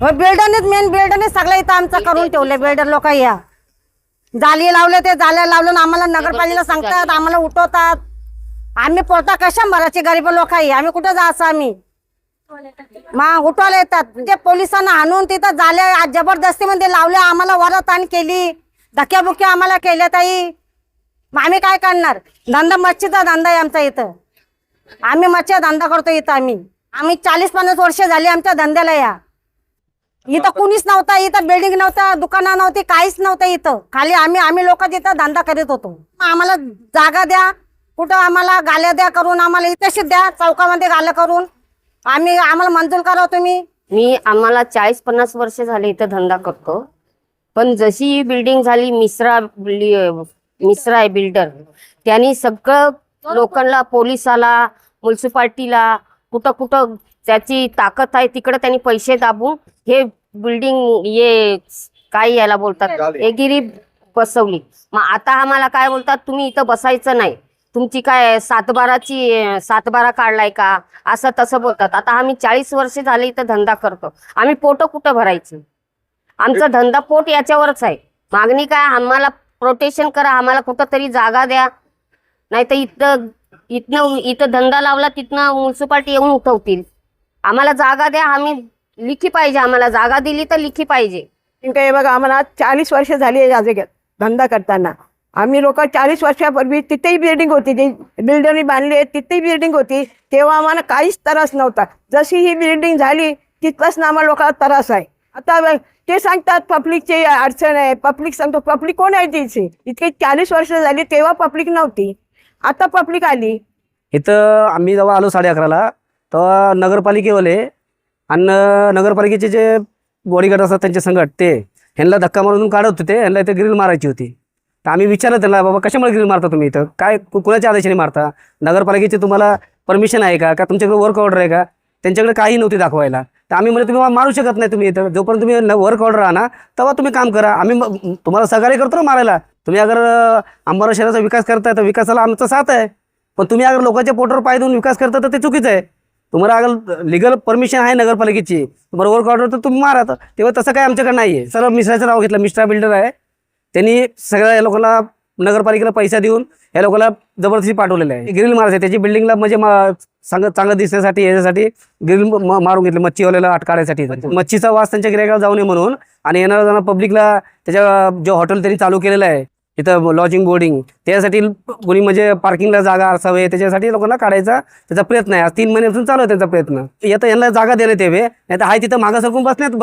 बिल्डरनेच main बिल्डरने सगळं इथं आमचं करून ठेवलं बिल्डर लोक या. जाली लावले ते जाल्या लावलं आम्हाला नगरपालिकेला सांगतात आम्हाला उठवतात. आम्ही पोटा कशा भरायचे गरीब लोक आहे? आम्ही कुठं जायचं आम्ही? मग उठवायला येतात. ते पोलिसांना आणून तिथं झाले जबरदस्ती मध्ये लावले आम्हाला वरताण केली. धक्क्याबुक्या आम्हाला केल्या ताई. मग आम्ही काय करणार? धंदा मच्छीचा धंदा आहे आमचा इथं. आम्ही मच्छी धंदा करतो इथं आम्ही. आम्ही चाळीस पन्नास वर्ष झाली आमच्या धंद्याला या. इथं कुणीच नव्हता इथं बिल्डिंग नव्हता दुकानं नव्हती काहीच नव्हतं इथं. खाली आम्ही आम्ही लोक तिथं धंदा करीत होतो. आम्हाला जागा द्या कुठं आम्हाला गाल्या द्या करून आम्हाला इथेच द्या चौकामध्ये गाल्या करून. आम्ही आम्हाला मंजूर करा तुम्ही. मी आम्हाला चाळीस पन्नास वर्ष झाले इथं धंदा करतो. पण जशी ही बिल्डिंग झाली मिश्रा मिश्रा आहे बिल्डर त्यांनी सगळं लोकांना पोलिसाला म्युन्सिपाल्टीला कुठं कुठं त्याची ताकद आहे तिकडे त्यांनी पैसे दाबून हे बिल्डिंग ये काय याला बोलतात? एगिरी बसवली. मग आता आम्हाला काय बोलतात? तुम्ही इथं बसायचं नाही. तुमची काय सातबाराची सातबारा काढलाय का? असं तसं बोलतात. आता आम्ही चाळीस वर्ष झाले इथं धंदा करतो. आम्ही पोट कुठं भरायचं? आमचा धंदा पोट याच्यावरच आहे. मागणी काय? आम्हाला प्रोटेक्शन करा. आम्हाला कुठं तरी जागा द्या. नाही तर इथं इथनं इथं धंदा लावला तिथनं म्युन्सिपाल्टी येऊन उठवतील. आम्हाला जागा द्या आम्ही लिखी पाहिजे आम्हाला जागा दिली तर लिखी पाहिजे. काय बघा आम्हाला चाळीस वर्ष झाली या जागेत धंदा करताना. आम्ही लोक चाळीस वर्षापूर्वी तिथेही बिल्डिंग होती जी बिल्डरनी बांधली आहे तिथेही बिल्डिंग होती. तेव्हा आम्हाला काहीच त्रास नव्हता. जशी ही बिल्डिंग झाली तिथपासून आम्हाला लोकांना त्रास आहे. आता ते सांगतात पब्लिकची अडचण आहे. पब्लिक सांगतो पब्लिक कोण आहे तिची? इतके चाळीस वर्ष झाली तेव्हा पब्लिक नव्हती. आता पब्लिक आली. इथं आम्ही जेव्हा आलो साडे अकराला तेव्हा नगरपालिकेवाले आणि नगरपालिकेचे जे बॉडीगार्ड असतात त्यांचे संघट ते ह्यांना धक्का मारून काढत होते ह्यांना इथे ग्रिल मारायची होती. तर आम्ही विचारलं त्यांना बाबा कशामुळे ग्रिल मारता तुम्ही इथं? काय कुणाच्या आदेशाने मारता? नगरपालिकेची तुम्हाला परमिशन आहे का? का तुमच्याकडे वर्क ऑर्डर आहे का? त्यांच्याकडे काही नव्हती दाखवायला. तर आम्ही म्हणजे तुम्ही मारू शकत नाही तुम्ही इथं. जोपर्यंत तुम्ही वर्क ऑर्डर आणा तेव्हा तुम्ही काम करा. आम्ही तुम्हाला सहकार्य करतो ना मारायला. तुम्ही अगर अंबारा शहराचा विकास करताय तर विकासाला आमचा साथ आहे. पण तुम्ही अगर लोकांच्या पोटावर पाय देऊन विकास करता तर ते चुकीचं आहे. तुम्हाला अगर लिगल परमिशन आहे नगरपालिकेची तुम्हाला वर्क ऑर्डर तर तुम्ही मारा. तेव्हा तसं काय आमच्याकडे नाही आहे सर्व मिश्राचं नाव घेतलं मिश्रा बिल्डर आहे. त्यांनी सगळ्या या लोकांना नगरपालिकेला पैसा देऊन या लोकांना जबरदस्ती पाठवलेलं आहे. ग्रिल मारायचं त्याची बिल्डिंगला म्हणजे मा- चांगलं चांगलं दिसण्यासाठी याच्यासाठी ग्रिल मारून घेतलं मच्छीवाल्याला अटकाळायसाठी मच्छीचा वास त्यांच्या गिरायकाला जाऊ नये म्हणून आणि येणाऱ्या जाणार पब्लिकला त्याच्या जे हॉटेल त्यांनी चालू केलेलं आहे इथं लॉजिंग बोर्डिंग त्यासाठी कोणी म्हणजे पार्किंगला जागा असावे त्याच्यासाठी लोकांना काढायचा त्याचा प्रयत्न आहे. आज तीन महिन्यापासून चालू आहे त्यांचा प्रयत्न. येतं यांना जागा देण्यात यावे नाही तर हाय तिथं मागं बसण्यात बस